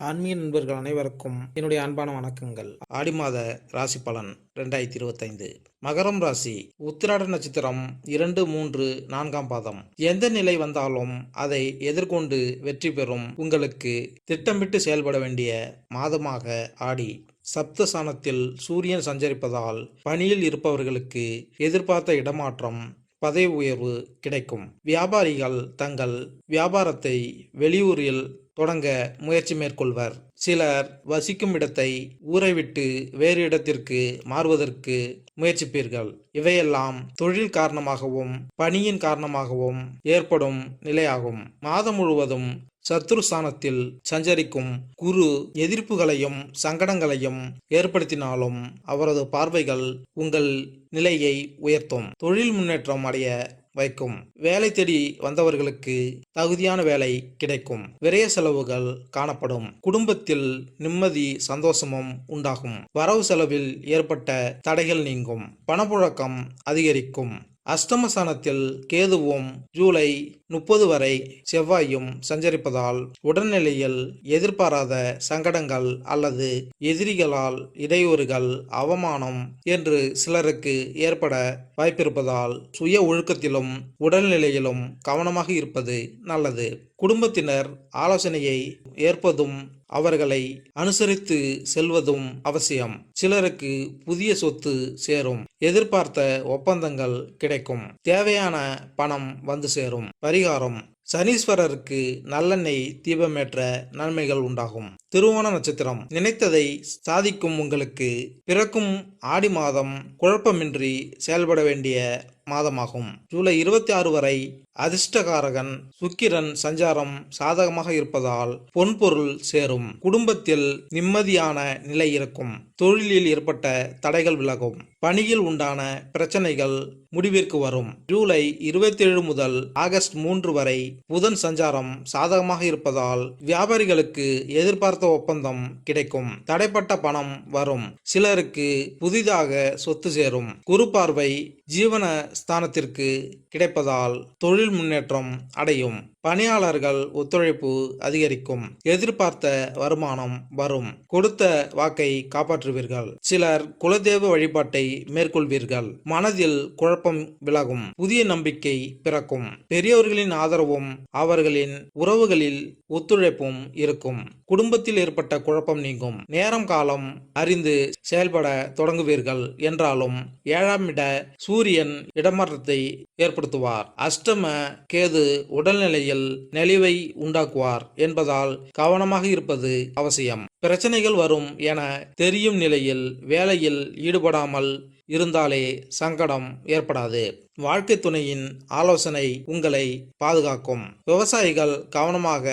ஆன்மீக நண்பர்கள் அனைவருக்கும் என்னுடைய அன்பான வணக்கங்கள். ஆடி மாத ராசி பலன் ரெண்டாயிரத்தி இருபத்தைந்து. மகரம் ராசி உத்திராட நட்சத்திரம் இரண்டு மூன்று நான்காம் பாதம். எந்த நிலை வந்தாலும் அதை எதிர்கொண்டு வெற்றி பெறும் உங்களுக்கு திட்டமிட்டு செயல்பட வேண்டிய மாதமாக ஆடி. சப்தசானத்தில் சூரியன் சஞ்சரிப்பதால் பணியில் இருப்பவர்களுக்கு எதிர்பார்த்த இடமாற்றம் பதவி உயர்வு கிடைக்கும். வியாபாரிகள் தங்கள் வியாபாரத்தை வெளியூரில் தொடங்க முயற்சி மேற்கொள்வர். சிலர் வசிக்கும் இடத்தை ஊரை விட்டு வேறு இடத்திற்கு மாறுவதற்கு முயற்சிப்பீர்கள். இவையெல்லாம் தொழில் காரணமாகவும் பணியின் காரணமாகவும் ஏற்படும் நிலையாகும். மாதம் முழுவதும் சத்ருஸ்தானத்தில் சஞ்சரிக்கும் குரு எதிர்ப்புகளையும் சங்கடங்களையும் ஏற்படுத்தினாலும் அவரது பார்வைகள் உங்கள் நிலையை உயர்த்தும். தொழில் முன்னேற்றம் அடைய வைக்கும். வேலை தேடி வந்தவர்களுக்கு தகுதியான வேலை கிடைக்கும். விரைய செலவுகள் காணப்படும். குடும்பத்தில் நிம்மதி சந்தோஷமும் உண்டாகும். வரவு செலவில் ஏற்பட்ட தடைகள் நீங்கும். பணப்புழக்கம் அதிகரிக்கும். அஷ்டமசனத்தில் கேதுவும் ஜூலை முப்பது வரை செவ்வாயும் சஞ்சரிப்பதால் உடல்நிலையில் எதிர்பாராத சங்கடங்கள் அல்லது எதிரிகளால் இடையூறுகள் அவமானம் என்று சிலருக்கு ஏற்பட வாய்ப்பிருப்பதால் சுய ஒழுக்கத்திலும் உடல்நிலையிலும் கவனமாக இருப்பது நல்லது. குடும்பத்தினர் ஆலோசனையை ஏற்பதும் அவர்களை அனுசரித்து செல்வதும் அவசியம். சிலருக்கு புதிய சொத்து சேரும். எதிர்பார்த்த ஒப்பந்தங்கள் கிடைக்கும். தேவையான பணம் வந்து சேரும். பரிகாரம். சனீஸ்வரருக்கு நல்லெண்ணெய் தீபமேற்ற நன்மைகள் உண்டாகும். திருவோண நட்சத்திரம். நினைத்ததை சாதிக்கும் உங்களுக்கு பிறக்கும் ஆடி மாதம் குழப்பமின்றி செயல்பட வேண்டிய மாதமாகும். ஜூலை இருபத்தி ஆறு வரை அதிர்ஷ்டகாரகன் சுக்கிரன் சஞ்சாரம் சாதகமாக இருப்பதால் பொன்பொருள் சேரும். குடும்பத்தில் நிம்மதியான நிலை இருக்கும். தொழிலில் ஏற்பட்ட தடைகள் விலகும். பணியில் உண்டான பிரச்சனைகள் முடிவிற்கு வரும். ஜூலை இருபத்தி ஏழு முதல் ஆகஸ்ட் மூன்று வரை புதன் சஞ்சாரம் சாதகமாக இருப்பதால் வியாபாரிகளுக்கு எதிர்பார்த்த ஒப்பந்தம் கிடைக்கும். தடைப்பட்ட பணம் வரும். சிலருக்கு புதிதாக சொத்து சேரும். குரு பார்வை ஜீவன ஸ்தானத்திற்கு கிடைப்பதால் தொழில் முன்னேற்றம் அடையும். பணியாளர்கள் ஒத்துழைப்பு அதிகரிக்கும். எதிர்பார்த்த வருமானம் வரும். கொடுத்த வாக்கை காப்பாற்றுவீர்கள். சிலர் குலதெய்வ வழிபாட்டை மேற்கொள்வீர்கள். மனதில் குழப்பம் விலகும். புதிய நம்பிக்கை பிறக்கும். பெரியவர்களின் ஆதரவும் அவர்களின் உறவுகளில் ஒத்துழைப்பும் இருக்கும். குடும்பத்தில் ஏற்பட்ட குழப்பம் நீங்கும். நேரம் காலம் அறிந்து செயல்பட தொடங்குவீர்கள் என்றாலும் ஏழாம் இட சூரியன் இடமாற்றத்தை ஏற்படுத்துவார். அஷ்டம கேது உடல்நிலையில் நெளிவை உண்டாக்குவார் என்பதால் கவனமாக இருப்பது அவசியம். பிரச்சனைகள் வரும் என தெரியும் நிலையில் வேலையில் ஈடுபடாமல் இருந்தாலே சங்கடம் ஏற்படாது. வாழ்க்கை துணையின் ஆலோசனை உங்களை பாதுகாக்கும். விவசாயிகள் கவனமாக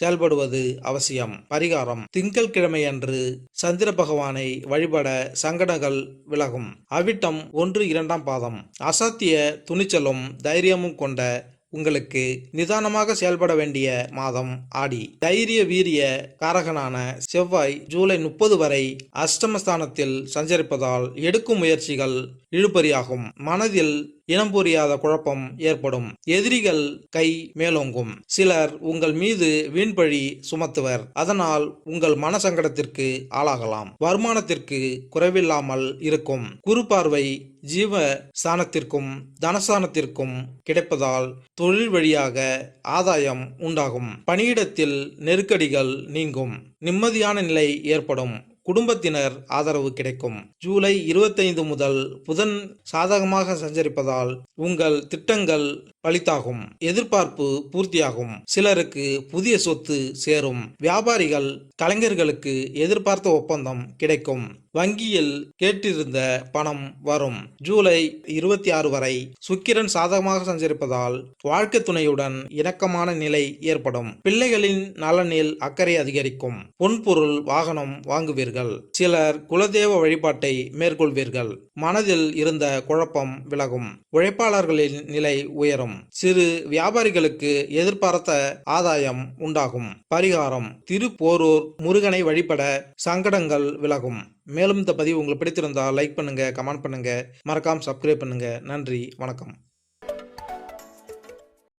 செயல்படுவது அவசியம். பரிகாரம். திங்கள் கிழமையன்று சந்திர பகவானை வழிபட சங்கடங்கள் விலகும். அவிட்டம் ஒன்று இரண்டாம் பாதம். அசாத்திய துணிச்சலும் தைரியமும் கொண்ட உங்களுக்கு நிதானமாக செயல்பட வேண்டிய மாதம் ஆடி. தைரிய வீரிய காரகனான செவ்வாய் ஜூலை முப்பது வரை அஷ்டமஸ்தானத்தில் சஞ்சரிப்பதால் எடுக்கும் முயற்சிகள் இழுபறியாகும். மனதில் இனம் புரியாத குழப்பம் ஏற்படும். எதிரிகள் கை மேலோங்கும். சிலர் உங்கள் மீது வீண்பழி சுமத்துவர். அதனால் உங்கள் மன சங்கடத்திற்கு ஆளாகலாம். வருமானத்திற்கு குறைவில்லாமல் இருக்கும். குறு பார்வை ஜீவ ஸ்தானத்திற்கும் தனஸ்தானத்திற்கும் கிடைப்பதால் தொழில் வழியாக ஆதாயம் உண்டாகும். பணியிடத்தில் நெருக்கடிகள் நீங்கும். நிம்மதியான நிலை ஏற்படும். குடும்பத்தினர் ஆதரவு கிடைக்கும். ஜூலை இருபத்தைந்து முதல் புதன் சாதகமாக சஞ்சரிப்பதால் உங்கள் திட்டங்கள் பலித்தாகும் எதிர்பார்ப்பு பூர்த்தியாகும். சிலருக்கு புதிய சொத்து சேரும். வியாபாரிகள் கலைஞர்களுக்கு எதிர்பார்த்த ஒப்பந்தம் கிடைக்கும். வங்கியில் கேட்டிருந்த பணம் வரும். ஜூலை இருபத்தி ஆறு வரை சுக்கிரன் சாதகமாக சஞ்சரிப்பதால் வாழ்க்கை துணையுடன் இணக்கமான நிலை ஏற்படும். பிள்ளைகளின் நலனில் அக்கறை அதிகரிக்கும். பொன்பொருள் வாகனம் வாங்குவீர்கள். சிலர் குலதெய்வ வழிபாட்டை மேற்கொள்வீர்கள். மனதில் இருந்த குழப்பம் விலகும். உழைப்பாளர்களின் நிலை உயரும். சிறு வியாபாரிகளுக்கு எதிர்பார்த்த ஆதாயம் உண்டாகும். பரிகாரம் திருப்போரூர் முருகனை வழிபட சங்கடங்கள் விலகும். மேலும் இந்த பதிவு உங்களுக்கு பிடித்திருந்தால் லைக் பண்ணுங்க கமெண்ட் பண்ணுங்க. மறக்காம சப்ஸ்கிரைப் பண்ணுங்க. நன்றி வணக்கம்.